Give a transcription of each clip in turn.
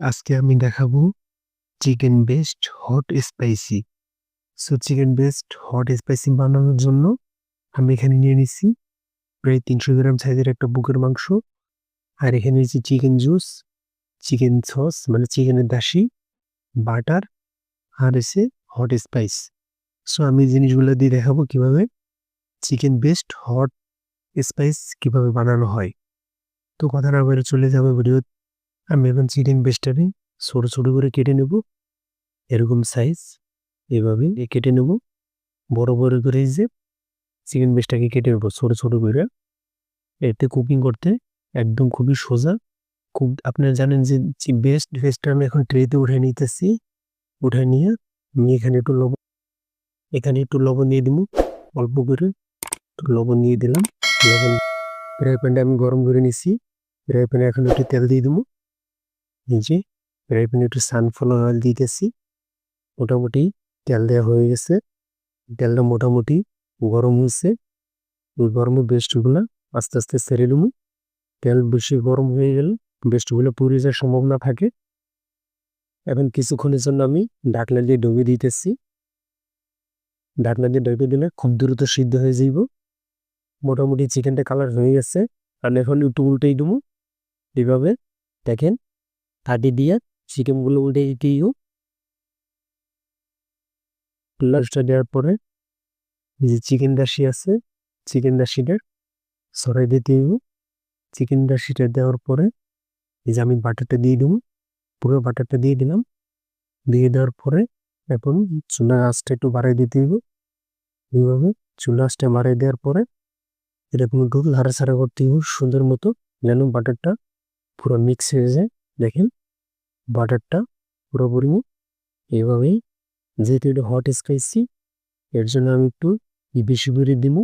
আজকে আমি দেখাবো chicken best hot spicy so chicken best hot spicy বানানোর জন্য আমি এখানে নিয়ে নিচ্ছি প্রায় তিনশো গ্রাম সাইজের একটা বুকের মাংস আর এখানে নিয়েছি চিকেন জুস চিকেন সস মানে চিকেনের দাসি বাটার আর এসে হট স্পাইস সো আমি জিনিসগুলো দিয়ে দেখাবো কীভাবে চিকেন বেস্ট হট স্পাইস কীভাবে বানানো হয়। তো, কথা না বলে চলে যাবে ভিডিও আমি এখন চিকেন বেস্টটাকে ছোটো ছোটো করে কেটে নেব। এরকম সাইজ এভাবে কেটে নেব। বড় বড় করে যে চিকেন বেস্টটাকে কেটে নেব ছোটো ছোটো করে। এতে কুকিং করতে একদম খুবই সোজা। খুব, আপনারা জানেন যে বেস্ট বেস্টটা আমি এখন ট্রেতে উঠে নিতেছি। উঠে নিয়ে আমি এখানে একটু লবণ, এখানে একটু লবণ দিয়ে দিব। অল্প করে একটু লবণ দিয়ে দিলাম। লবণ ফ্রাই প্যানটা আমি গরম করে নিছি। ফ্রাই প্যানে এখন একটু তেল দিয়ে দেবো। নিজে ফ্রাই প্যানে একটু সানফ্লাওয়ার অয়েল দিতেছি। মোটামুটি তেল দেওয়া হয়ে গেছে। তেলটা মোটামুটি গরম হয়েছে। ওই গরমের বেস্টগুলো আস্তে আস্তে সেরে নেব তেল বেশি গরম হয়ে গেলে বেস্টগুলো পুড়ে যাওয়ার সম্ভাবনা থাকে। এখন কিছুক্ষণের জন্য আমি ঢাকনা দিয়ে ডুবিয়ে দিতেছি। ঢাকনা দিয়ে ডুবিয়ে দিলে খুব দ্রুত সিদ্ধ হয়ে যাইব। মোটামুটি চিকেনটা কালার হয়ে গেছে। আর এখন একটু উল্টেই দেবো। এইভাবে দেখেন কাটি দিয়ে চিকেনগুলো উল্টে দিতেইও লাস্টটা দেওয়ার পরে যে চিকেন দাসি আছে, চিকেন দাসিটা সরাই দিতেইব চিকেন দাসিটা দেওয়ার পরে এই যে আমি বাটারটা দিয়ে দেবো, পুরো বাটারটা দিয়ে দিলাম। দিয়ে দেওয়ার পরে এখন চুলা আঁচটা একটু বাড়াই দিতে হইব এইভাবে চুলা আঁচটা বাড়াই দেওয়ার পরে এরকম একটু লাড়াছাড়া করতে হইব সুন্দর মতো, যেন বাটারটা পুরো মিক্স হয়ে যায়। দেখেন, বাটারটা পুরোপুরি এইভাবেই যেহেতু এটা হট স্পাইসি এর জন্য আমি একটু বেশি করে দিব,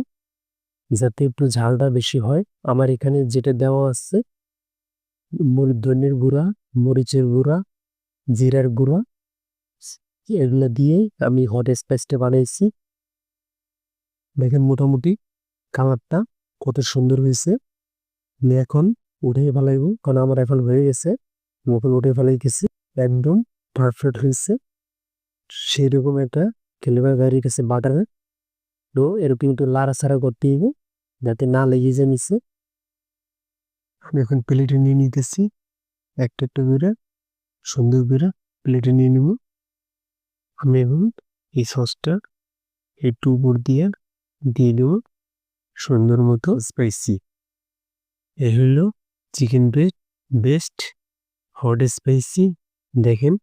যাতে একটু ঝালটা বেশি হয়। আমার এখানে যেটা দেওয়া আছে ধনের গুঁড়া, মরিচের গুঁড়া, জিরার গুঁড়া, এগুলো দিয়ে আমি হট স্পাইসটা বানিয়েছি। দেখেন মোটামুটি কালারটা কত সুন্দর হয়েছে। এখন উঠে ফেলাইব, কারণ আমার এখন হয়ে গেছে। এখন উঠে ফেলাই গেছে, একদম পারফেক্ট হয়েছে। সেই রকম একটা ফ্লেভার বেরিয়ে গেছে বাটারে তো এরকম একটু লাড়াছাড়া করতে হবে, যাতে না লেগে যায় নিচে। আমি এখন প্লেটে নিয়ে নিতেছি। একটা একটা করে, সুন্দর করে প্লেটে নিয়ে নেব। আমি এখন এই সসটা একটু উপর দিয়ে দিয়ে দেব, সুন্দর মতো স্পাইসি এ হলো chicken breast best hot spicy দেখেন।